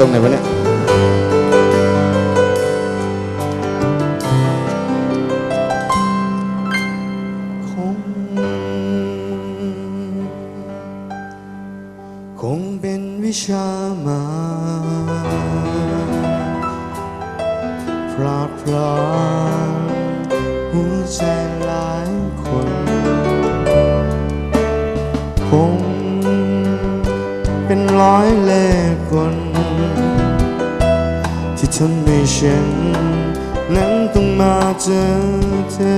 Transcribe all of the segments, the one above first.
ตรงไหนวะเนี่ยคงคงเป็นวิชามาพลาดพลาดหัวใจหลายคนคงเป็นร้อยเล่ห์กล ที่ทำให้ฉันนั้นต้องมาเจอเธอ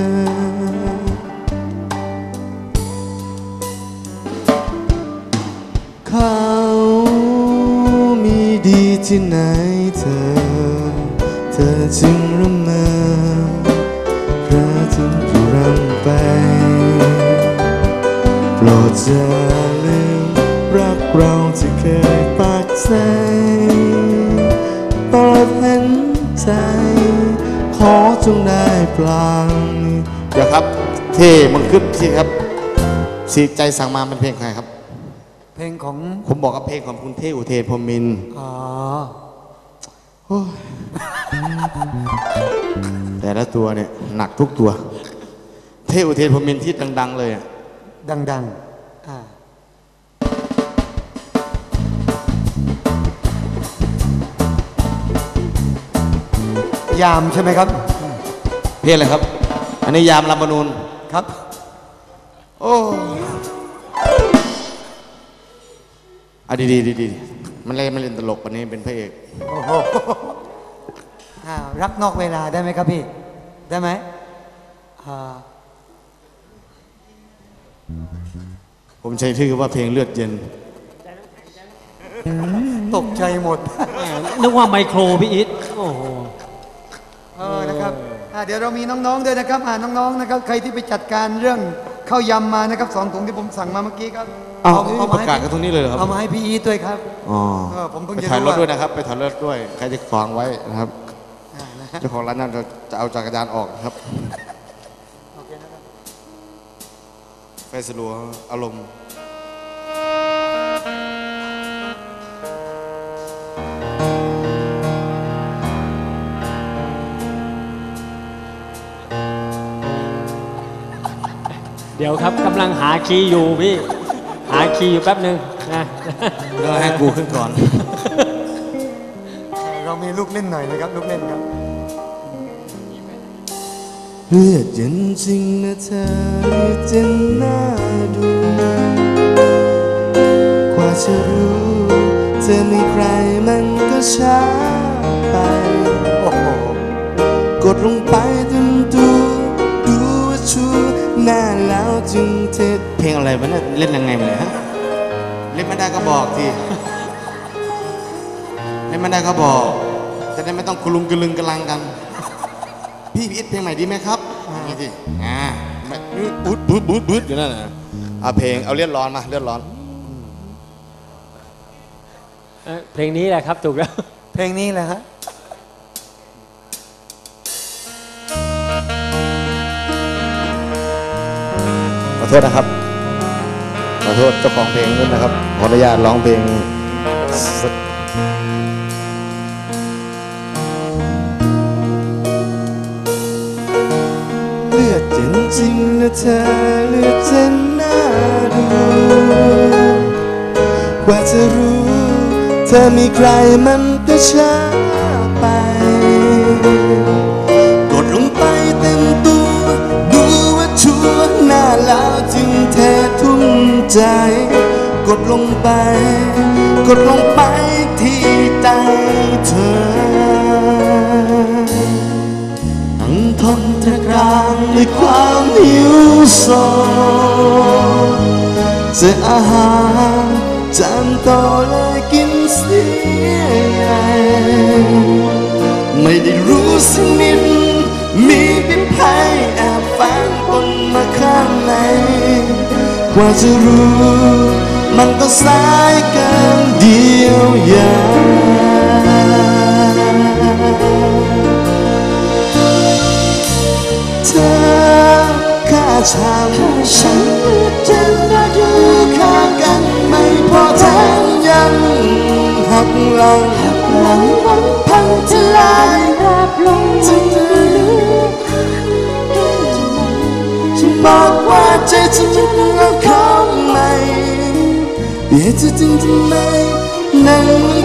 เขามีดีที่ไหนเธอ เธอจึงระเมอพระถึงผู้รำไป โปรดจะลืมรักเราที่เคยปากใจ ใจ ขอจงได้ปลางเดี๋ยวครับ เท่มันขึ้นสิครับสีใจสั่งมาเป็นเพลงใครครับ เพลงของผมบอกกับเพลงของคุณเท่อุเทนพรหมมินทร์อ๋อแต่ละตัวเนี่ยหนักทุกตัว เท่อุเทนพรหมมินทร์ที่ดัง ๆ เลยอะ ดัง ๆ ยามใช่ไหมครับเพลงอะไรครับ อันนี้ยามลำบานูนครับ โอ้อะดีดีดีดีมันเล่นมันเล่นตลกวันนี้เป็นพระเอกโอ้โหอ่ารักนอกเวลาได้ไหมครับพี่ ได้ไหมอ่าผมใช้ชื่อว่าเพลงเลือดเย็น ตกใจหมด นึกว่าไมโครพี่อิทโอ้โห เดี๋ยวเรามีน้องๆด้วยนะครับอ่าน้องๆนะครับ ใครที่ไปจัดการเรื่องข้าวยำมานะครับสองถุงที่ผมสั่งมาเมื่อกี้ครับอ้าวเอาประกาศกันตรงนี้เลยเหรอครับเอามาให้พี่อีทด้วยครับอ๋อเออผมเพิ่งไปจะถ่ายรรู้ถว่าด้วยนะครับ ไปถ่ายรถด้วย ใครจะขวางไว้นะครับอ่านะฮะเจ้าของร้านนั้นจะจะเอาจักรยานออกนะครับโอเคนะครับไฟสลัวอารมณ์ ดี๋ยวครับกำลังหาคีย์อยู่พี่ หาคีย์อยู่แป๊บหนึ่งนะเดี๋ยวให้กูขึ้นก่อน เรามีลูกเล่นหน่อยนะครับ ลูกเล่นครับเลือดเย็นจริงนะเธอเย็นน่าดูกว่าจะรู้เธอมีใครมันก็ช้าไปโอ้โหกดลงไปจนดูดูว่าชู หน้าแล้วจึงเทศเพลงอะไรวะเนี่ยเล่นยังไงมาเนี่ยฮะเล่นไม่ได้ก็บอกทีเล่นไม่ได้ก็บอกจะได้ไม่ต้องกุลุงกะลึงกะลังกัน พี่พีทเพลงใหม่ดีไหมครับนี่สิอ่าไม่บูดบูดบูดบูดอยู่นั่นน่ะเอาเพลงเอาเลือดร้อนมาเลือดร้อนเอ่อเพลงนี้แหละครับถูกแล้ว เพลงนี้แหละฮะข อโทษนะครับ ขอโทษเจ้าของเพลงด้วยนะครับ ขออนุญาตร้องเพลงเลือดจริงนะเธอเลือดเย็นน่าดู กว่าจะรู้ เธอมีใครมันก็ช้ ใจ กดลงไป กดลงไปที่ใจเธอตั้งทนตะกรางด้วยความหิวโซเจออาหารจานโตเลยกินเสีย จะรู้ มันต้องสายกันเดียวยาเธอฆ่าฉันฉันจะมาดูข้างกัน ไม่พอแถมยังหักหลังหักหลังวันพังทลาย trái tim nó khóc này, để trái tim này nắng